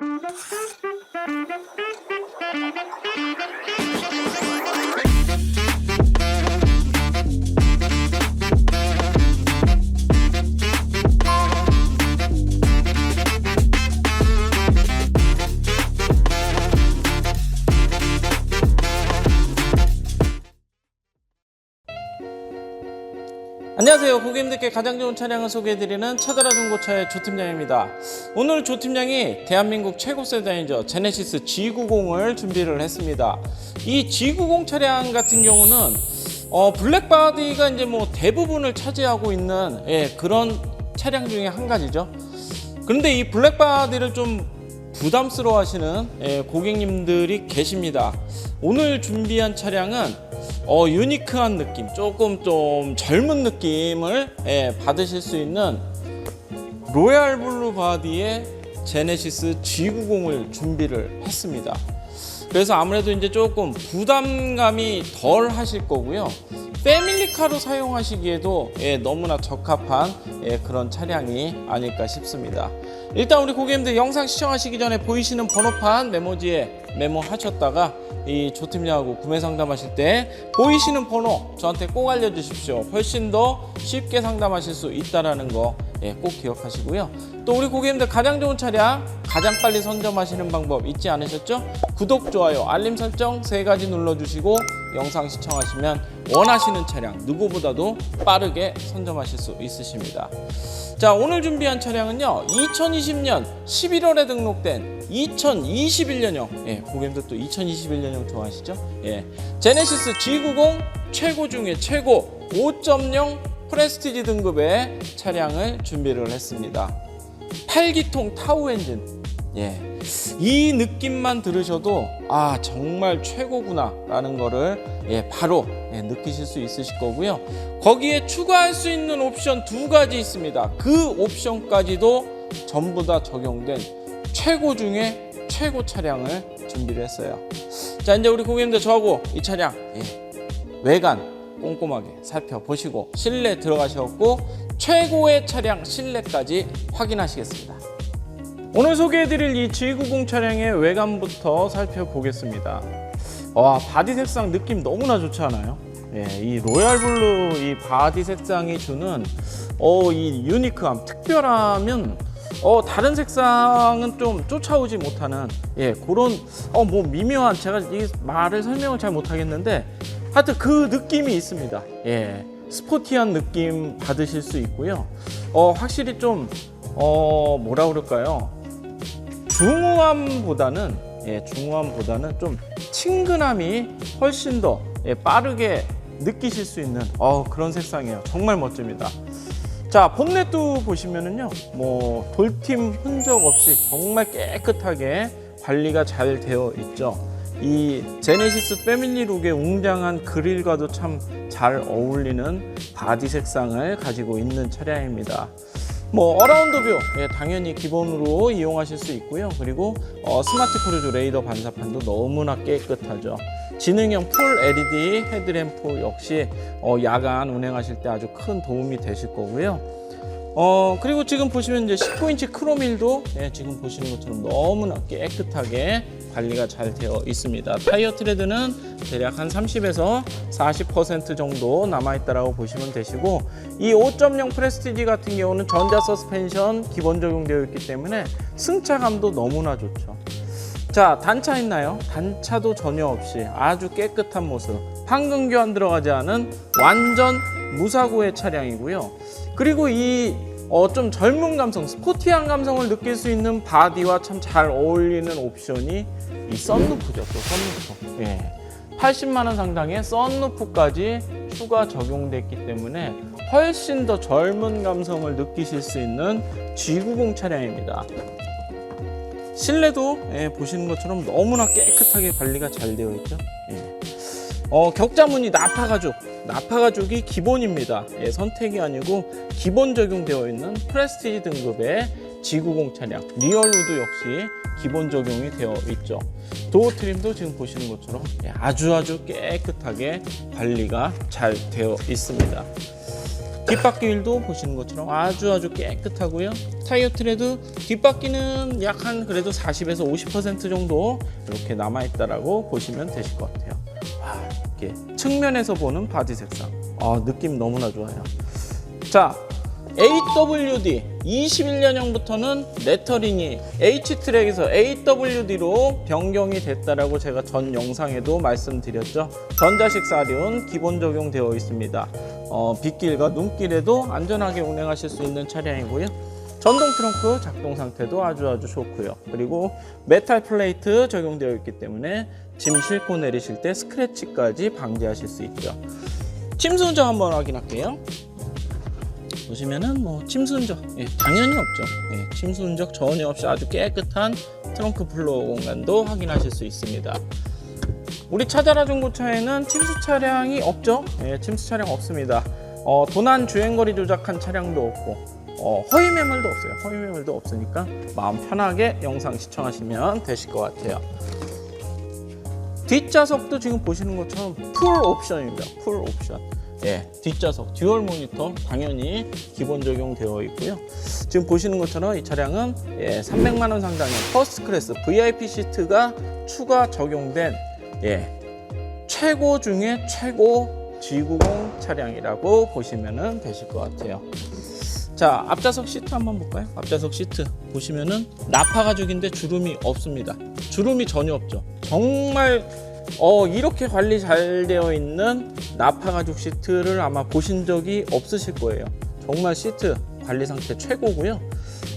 Thank you. 고객님들께 가장 좋은 차량을 소개해드리는 차다라 중고차의 조팀장입니다. 오늘 조팀장이 대한민국 최고 세단이죠. 제네시스 G90을 준비를 했습니다. 이 G90 차량 같은 경우는 어, 블랙바디가 이제 뭐 대부분을 차지하고 있는 예, 그런 차량 중에 한 가지죠. 그런데 이 블랙바디를 좀 부담스러워 하시는 예, 고객님들이 계십니다. 오늘 준비한 차량은 어, 유니크한 느낌, 조금 좀 젊은 느낌을 예, 받으실 수 있는 로얄 블루 바디의 제네시스 G90을 준비를 했습니다. 그래서 아무래도 이제 조금 부담감이 덜 하실 거고요. 패밀리카로 사용하시기에도 예, 너무나 적합한 예, 그런 차량이 아닐까 싶습니다. 일단 우리 고객님들 영상 시청하시기 전에 보이시는 번호판 메모지에 메모하셨다가 이 조팀장하고 구매 상담하실 때 보이시는 번호 저한테 꼭 알려주십시오. 훨씬 더 쉽게 상담하실 수 있다라는 거 예, 꼭 기억하시고요. 또 우리 고객님들 가장 좋은 차량 가장 빨리 선점하시는 방법 잊지 않으셨죠? 구독, 좋아요, 알림 설정 세 가지 눌러주시고 영상 시청하시면 원하시는 차량 누구보다도 빠르게 선점하실 수 있으십니다. 자 오늘 준비한 차량은요 2020년 11월에 등록된 2021년형 예 고객님들 또 2021년형 좋아하시죠? 예 제네시스 G90 최고 중에 최고 5.0 프레스티지 등급의 차량을 준비를 했습니다 8기통 타우 엔진 예. 이 느낌만 들으셔도 아 정말 최고구나 라는 거를 예, 바로 예, 느끼실 수 있으실 거고요. 거기에 추가할 수 있는 옵션 두 가지 있습니다. 그 옵션까지도 전부 다 적용된 최고 중에 최고 차량을 준비를 했어요. 자 이제 우리 고객님들 저하고 이 차량 예, 외관 꼼꼼하게 살펴보시고 실내 들어가셨고 최고의 차량 실내까지 확인하시겠습니다. 오늘 소개해드릴 이 G90 차량의 외관부터 살펴보겠습니다. 와 바디 색상 느낌 너무나 좋지 않아요? 예, 이 로얄 블루 이 바디 색상이 주는 어, 이 유니크함, 특별함은 어, 다른 색상은 좀 쫓아오지 못하는 예, 그런 어, 뭐 미묘한 제가 이 말을 설명을 잘 못하겠는데 하여튼 그 느낌이 있습니다. 예, 스포티한 느낌 받으실 수 있고요. 어, 확실히 좀 어, 뭐라 그럴까요? 중후함보다는 예, 중후함보다는 좀 친근함이 훨씬 더 예, 빠르게 느끼실 수 있는 어, 그런 색상이에요. 정말 멋집니다. 자 본넷도 보시면은요, 뭐 돌팀 흔적 없이 정말 깨끗하게 관리가 잘 되어 있죠. 이 제네시스 패밀리룩의 웅장한 그릴과도 참 잘 어울리는 바디 색상을 가지고 있는 차량입니다. 뭐 어라운드 뷰 예, 당연히 기본으로 이용하실 수 있고요. 그리고 어, 스마트 크루즈 레이더 반사판도 너무나 깨끗하죠. 지능형 풀 LED 헤드램프 역시 어, 야간 운행하실 때 아주 큰 도움이 되실 거고요. 어 그리고 지금 보시면 이제 19인치 크로밀도 예, 지금 보시는 것처럼 너무나 깨끗하게 관리가 잘 되어 있습니다. 타이어 트레드는 대략 한 30에서 40% 정도 남아 있다라고 보시면 되시고 이 5.0 프레스티지 같은 경우는 전자 서스펜션 기본 적용되어 있기 때문에 승차감도 너무나 좋죠. 자 단차 있나요? 단차도 전혀 없이 아주 깨끗한 모습 황금 교환 들어가지 않은 완전 무사고의 차량이고요 그리고 이 어, 좀 젊은 감성, 스포티한 감성을 느낄 수 있는 바디와 참 잘 어울리는 옵션이 이 썬루프죠, 또 썬루프. 예. 80만 원 상당의 썬루프까지 추가 적용됐기 때문에 훨씬 더 젊은 감성을 느끼실 수 있는 G90 차량입니다. 실내도 예, 보시는 것처럼 너무나 깨끗하게 관리가 잘 되어 있죠. 예. 어, 격자무늬 나파 가죽, 나파 가죽이 기본입니다. 예, 선택이 아니고 기본 적용되어 있는 프레스티지 등급의 G90 차량, 리얼우드 역시 기본 적용이 되어 있죠. 도어 트림도 지금 보시는 것처럼 예, 아주 아주 깨끗하게 관리가 잘 되어 있습니다. 뒷바퀴 휠도 보시는 것처럼 아주 아주 깨끗하고요. 타이어 트레드 뒷바퀴는 약 한 그래도 40에서 50% 정도 이렇게 남아 있다라고 보시면 되실 것 같아요. 와, 이렇게 측면에서 보는 바디 색상. 아, 느낌 너무나 좋아요. 자, AWD 21년형부터는 레터링이 H트랙에서 AWD로 변경이 됐다라고 제가 전 영상에도 말씀드렸죠. 전자식 사륜 기본 적용되어 있습니다. 어, 빗길과 눈길에도 안전하게 운행하실 수 있는 차량이고요. 전동 트렁크 작동 상태도 아주 아주 좋고요. 그리고 메탈 플레이트 적용되어 있기 때문에 짐 싣고 내리실 때 스크래치까지 방지하실 수 있죠. 침수 운전 한번 확인할게요. 보시면은 뭐 침수 흔적 예, 당연히 없죠. 예, 침수 흔적 전혀 없이 아주 깨끗한 트렁크 플로어 공간도 확인하실 수 있습니다. 우리 차자라 중고차에는 침수 차량이 없죠. 예, 침수 차량 없습니다. 어, 도난 주행거리 조작한 차량도 없고 어, 허위 매물도 없어요. 허위 매물도 없으니까 마음 편하게 영상 시청하시면 되실 것 같아요. 뒷좌석도 지금 보시는 것처럼 풀 옵션입니다. 풀 옵션. 예, 뒷좌석 듀얼 모니터 당연히 기본 적용되어 있고요. 지금 보시는 것처럼 이 차량은 예, 300만 원 상당의 퍼스트 클래스 VIP 시트가 추가 적용된 예, 최고 중에 최고 G90 차량이라고 보시면 되실 것 같아요. 자, 앞좌석 시트 한번 볼까요? 앞좌석 시트 보시면은 나파 가죽인데 주름이 없습니다. 주름이 전혀 없죠. 정말 어, 이렇게 관리 잘 되어 있는 나파 가죽 시트를 아마 보신 적이 없으실 거예요. 정말 시트 관리 상태 최고고요.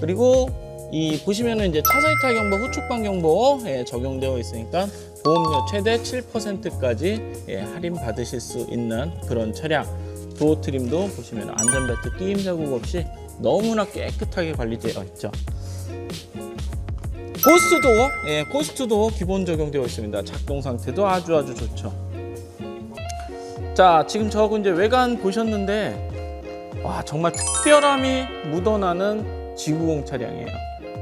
그리고 이 보시면은 이제 차선 이탈 경보, 후축방 경보 예, 적용되어 있으니까 보험료 최대 7%까지 예, 할인 받으실 수 있는 그런 차량. 도어 트림도 보시면 안전벨트 끼임 자국 없이 너무나 깨끗하게 관리되어 있죠. 고스트도 예, 고스트도 기본 적용되어 있습니다. 작동 상태도 아주 아주 좋죠. 자, 지금 저거 이제 외관 보셨는데 와 정말 특별함이 묻어나는 G90 차량이에요.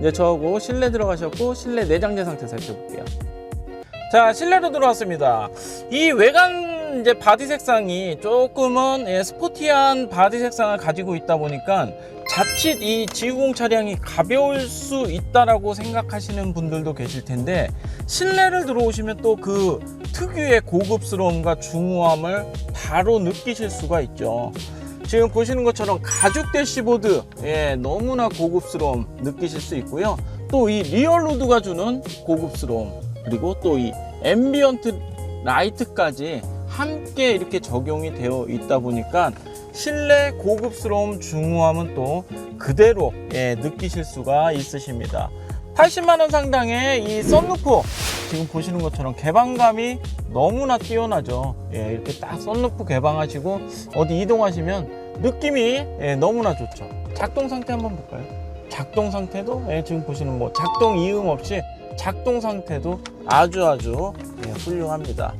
이제 저하고 실내 들어가셨고 실내 내장재 상태 살펴볼게요. 자, 실내로 들어왔습니다. 이 외관 이제 바디 색상이 조금은 예, 스포티한 바디 색상을 가지고 있다 보니까 자칫 이 G90 차량이 가벼울 수 있다라고 생각하시는 분들도 계실 텐데 실내를 들어오시면 또 그 특유의 고급스러움과 중후함을 바로 느끼실 수가 있죠. 지금 보시는 것처럼 가죽 대시보드 예, 너무나 고급스러움 느끼실 수 있고요. 또 이 리얼 로드가 주는 고급스러움 그리고 또 이 앰비언트 라이트까지 함께 이렇게 적용이 되어 있다 보니까 실내 고급스러움 중후함은 또 그대로 예, 느끼실 수가 있으십니다. 80만 원 상당의 이 썬루프 지금 보시는 것처럼 개방감이 너무나 뛰어나죠. 예, 이렇게 딱 썬루프 개방하시고 어디 이동하시면 느낌이 예, 너무나 좋죠. 작동 상태 한번 볼까요? 작동 상태도 예, 지금 보시는 뭐 작동 이음 없이 작동 상태도 아주 아주 예, 훌륭합니다.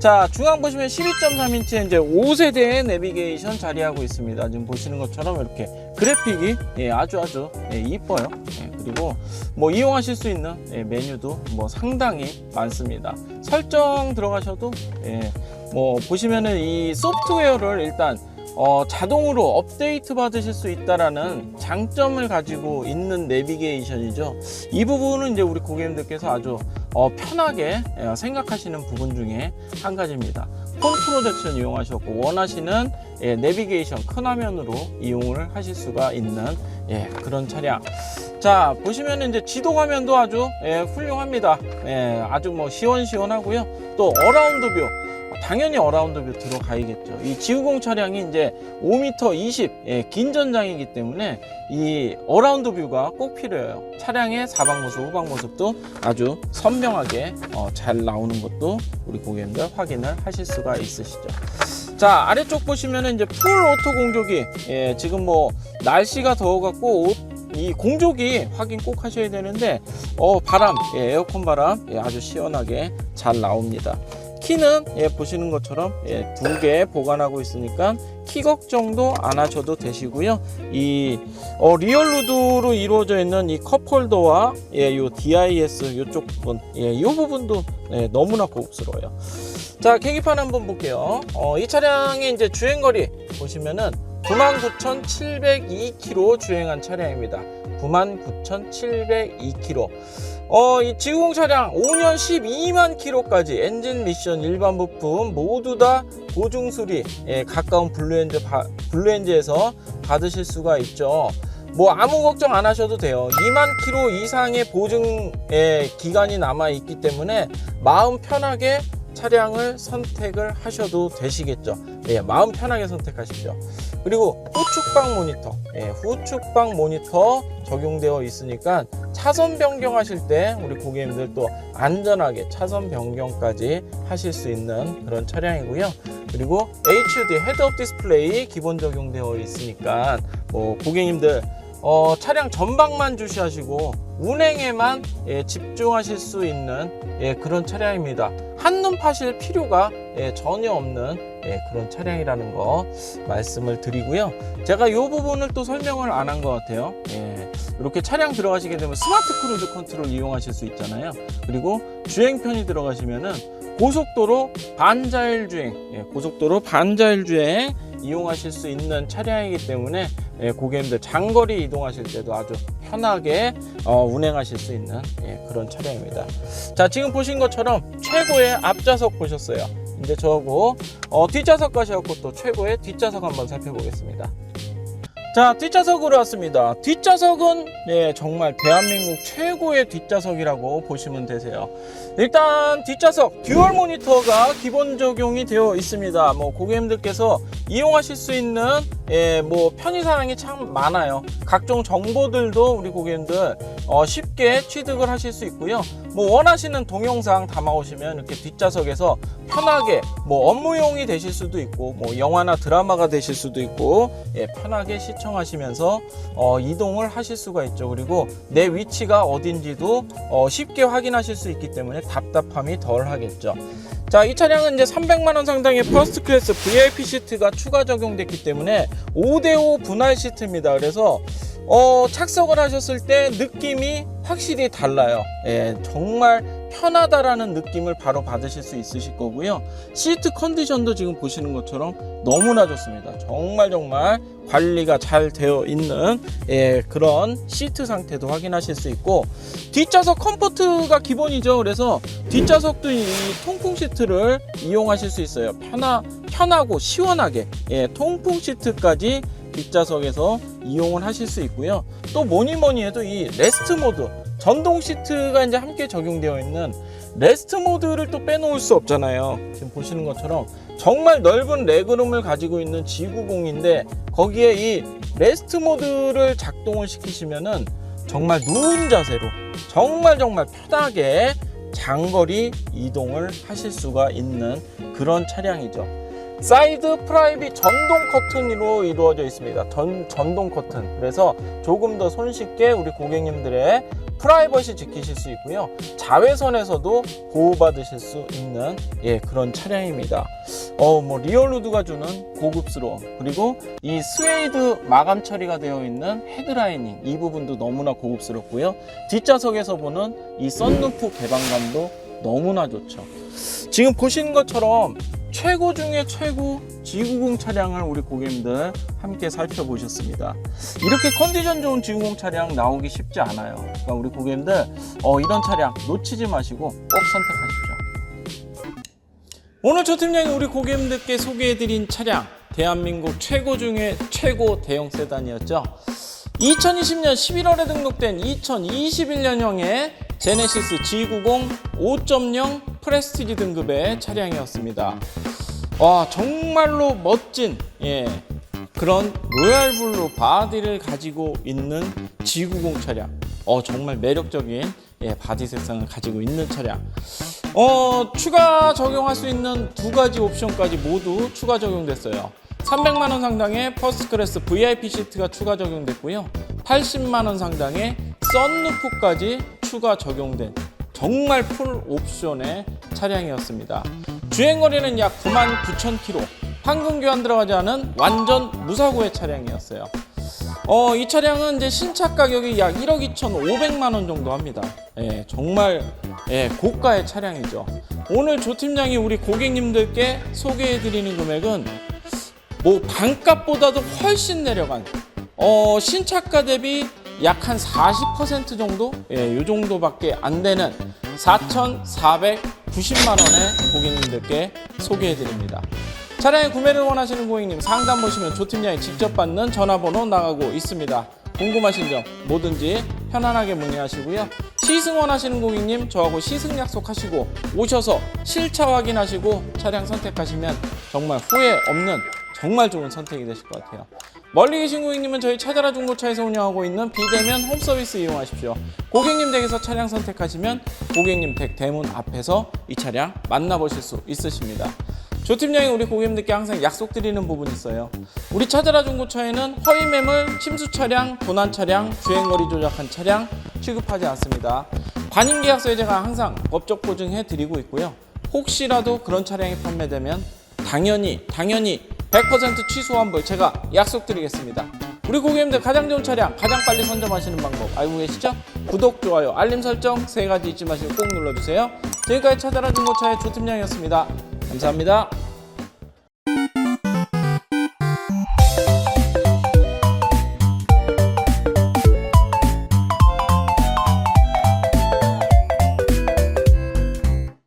자, 중앙 보시면 12.3인치 이제 5세대의 내비게이션 자리하고 있습니다. 지금 보시는 것처럼 이렇게 그래픽이 예, 아주 아주 예, 이뻐요. 예, 그리고 뭐 이용하실 수 있는 예, 메뉴도 뭐 상당히 많습니다. 설정 들어가셔도 예, 뭐 보시면은 이 소프트웨어를 일단 어, 자동으로 업데이트 받으실 수 있다라는 장점을 가지고 있는 내비게이션이죠. 이 부분은 이제 우리 고객님들께서 아주 어, 편하게 예, 생각하시는 부분 중에 한 가지입니다. 폰 프로젝션 이용하셨고 원하시는 예, 내비게이션 큰 화면으로 이용을 하실 수가 있는 예, 그런 차량. 자 보시면 이제 지도 화면도 아주 예, 훌륭합니다. 예, 아주 뭐 시원시원하고요. 또 어라운드 뷰. 당연히 어라운드 뷰 들어가야겠죠. 이 G90 차량이 이제 5m 20, 예, 긴 전장이기 때문에 이 어라운드 뷰가 꼭 필요해요. 차량의 사방 모습, 후방 모습도 아주 선명하게 어, 잘 나오는 것도 우리 고객님들 확인을 하실 수가 있으시죠. 자 아래쪽 보시면은 이제 풀 오토 공조기, 예, 지금 뭐 날씨가 더워갖고 옷, 이 공조기 확인 꼭 하셔야 되는데 어 바람, 예, 에어컨 바람 예, 아주 시원하게 잘 나옵니다. 키는 예, 보시는 것처럼 예, 두 개 보관하고 있으니까 키 걱정도 안 하셔도 되시고요. 이 어, 리얼루드로 이루어져 있는 이 컵홀더와 예, 요 DIS 요쪽 부분, 예, 요 부분도 예, 너무나 고급스러워요. 자, 계기판 한번 볼게요. 어, 이 차량의 이제 주행거리 보시면은 99,702km 주행한 차량입니다. 99,702km. 어, 이 지구공 차량 5년 12만 킬로까지 엔진 미션 일반 부품 모두 다 보증 수리 예, 가까운 블루엔즈 바- 블루엔즈에서 받으실 수가 있죠. 뭐 아무 걱정 안 하셔도 돼요. 2만 킬로 이상의 보증 예, 기간이 남아 있기 때문에 마음 편하게 차량을 선택을 하셔도 되시겠죠. 예, 마음 편하게 선택하십시오. 그리고 후축방 모니터, 예, 후축방 모니터 적용되어 있으니까 차선 변경하실 때 우리 고객님들 또 안전하게 차선 변경까지 하실 수 있는 그런 차량이고요. 그리고 HD 헤드업 디스플레이 기본 적용되어 있으니까 뭐 고객님들 어, 차량 전방만 주시하시고 운행에만 예, 집중하실 수 있는 예, 그런 차량입니다. 한눈 파실 필요가 예, 전혀 없는 예, 그런 차량이라는 거 말씀을 드리고요. 제가 이 부분을 또 설명을 안 한 것 같아요. 예, 이렇게 차량 들어가시게 되면 스마트 크루즈 컨트롤 이용하실 수 있잖아요. 그리고 주행편이 들어가시면은 고속도로 반자율 주행, 예, 고속도로 반자율 주행 이용하실 수 있는 차량이기 때문에 예, 고객님들 장거리 이동하실 때도 아주 편하게 어, 운행하실 수 있는 예, 그런 차량입니다. 자, 지금 보신 것처럼 최고의 앞좌석 보셨어요. 이제 저하고 어, 뒷좌석 가셔갖고 또 최고의 뒷좌석 한번 살펴보겠습니다. 자, 뒷좌석으로 왔습니다. 뒷좌석은 예, 정말 대한민국 최고의 뒷좌석이라고 보시면 되세요. 일단 뒷좌석 듀얼 모니터가 기본 적용이 되어 있습니다. 뭐 고객님들께서 이용하실 수 있는 예, 뭐 편의 사항이 참 많아요. 각종 정보들도 우리 고객님들 어, 쉽게 취득을 하실 수 있고요. 뭐 원하시는 동영상 담아오시면 이렇게 뒷좌석에서 편하게 뭐 업무용이 되실 수도 있고 뭐 영화나 드라마가 되실 수도 있고 예, 편하게 시청하시면서 어, 이동을 하실 수가 있죠. 그리고 내 위치가 어딘지도 어, 쉽게 확인하실 수 있기 때문에 답답함이 덜 하겠죠. 자, 이 차량은 이제 300만 원 상당의 퍼스트 클래스 VIP 시트가 추가 적용됐기 때문에 5대5 분할 시트입니다. 그래서 어, 착석을 하셨을 때 느낌이 확실히 달라요. 예, 정말 편하다라는 느낌을 바로 받으실 수 있으실 거고요. 시트 컨디션도 지금 보시는 것처럼 너무나 좋습니다. 정말 정말 관리가 잘 되어 있는 예, 그런 시트 상태도 확인하실 수 있고 뒷좌석 컴포트가 기본이죠. 그래서 뒷좌석도 이 통풍 시트를 이용하실 수 있어요. 편하, 편하고 시원하게 예, 통풍 시트까지 뒷좌석에서 이용을 하실 수 있고요. 또 뭐니 뭐니 해도 이 레스트 모드 전동 시트가 이제 함께 적용되어 있는 레스트 모드를 또 빼놓을 수 없잖아요. 지금 보시는 것처럼 정말 넓은 레그룸을 가지고 있는 G90인데 거기에 이 레스트 모드를 작동을 시키시면은 정말 누운 자세로 정말 정말 편하게 장거리 이동을 하실 수가 있는 그런 차량이죠. 사이드 프라이빗 전동 커튼으로 이루어져 있습니다. 전, 전동 커튼. 그래서 조금 더 손쉽게 우리 고객님들의 프라이버시 지키실 수 있고요. 자외선에서도 보호받으실 수 있는 예, 그런 차량입니다. 어, 뭐 리얼루드가 주는 고급스러움 그리고 이 스웨이드 마감 처리가 되어 있는 헤드라이닝 이 부분도 너무나 고급스럽고요. 뒷좌석에서 보는 이 썬루프 개방감도 너무나 좋죠. 지금 보시는 것처럼 최고 중에 최고 G90 차량을 우리 고객님들 함께 살펴보셨습니다. 이렇게 컨디션 좋은 G90 차량 나오기 쉽지 않아요. 그러니까 우리 고객님들 어, 이런 차량 놓치지 마시고 꼭 선택하십시오. 오늘 저 팀장이 우리 고객님들께 소개해드린 차량 대한민국 최고 중에 최고 대형 세단이었죠. 2020년 11월에 등록된 2021년형의 제네시스 G90 5.0 프레스티지 등급의 차량이었습니다. 와 정말로 멋진 예 그런 로얄블루 바디를 가지고 있는 G90 차량. 어 정말 매력적인 예, 바디 색상을 가지고 있는 차량. 어 추가 적용할 수 있는 두 가지 옵션까지 모두 추가 적용됐어요. 300만 원 상당의 퍼스트 클래스 VIP 시트가 추가 적용됐고요. 80만 원 상당의 썬루프까지 추가 적용된 정말 풀 옵션의 차량이었습니다. 주행 거리는 약 9만 9천 킬로. 황금 교환 들어가지 않은 완전 무사고의 차량이었어요. 어, 이 차량은 이제 신차 가격이 약 1억 2,500만 원 정도 합니다. 예, 정말 예, 고가의 차량이죠. 오늘 조 팀장이 우리 고객님들께 소개해 드리는 금액은 뭐 반값보다도 훨씬 내려간 어, 신차가 대비 약 한 40% 정도? 예, 요 정도밖에 안 되는 4,490만 원에 고객님들께 소개해 드립니다. 차량의 구매를 원하시는 고객님 상담 보시면 조팀장이 직접 받는 전화번호 나가고 있습니다. 궁금하신 점 뭐든지 편안하게 문의하시고요. 시승 원 하시는 고객님 저하고 시승 약속하시고 오셔서 실차 확인하시고 차량 선택하시면 정말 후회 없는 정말 좋은 선택이 되실 것 같아요. 멀리 계신 고객님은 저희 차자라 중고차에서 운영하고 있는 비대면 홈 서비스 이용하십시오. 고객님 댁에서 차량 선택하시면 고객님 댁 대문 앞에서 이 차량 만나보실 수 있으십니다. 조팀장이 우리 고객님들께 항상 약속드리는 부분이 있어요. 우리 차자라 중고차에는 허위 매물, 침수 차량, 도난 차량, 주행거리 조작한 차량 취급하지 않습니다. 관임 계약서에 제가 항상 법적 보증해 드리고 있고요. 혹시라도 그런 차량이 판매되면 당연히 당연히 100% 취소 환불 제가 약속드리겠습니다. 우리 고객님들 가장 좋은 차량 가장 빨리 선점하시는 방법 알고 계시죠? 구독, 좋아요, 알림 설정 세 가지 잊지 마시고 꼭 눌러주세요. 지금까지 차자라 중고차의 조팀장이었습니다. 감사합니다.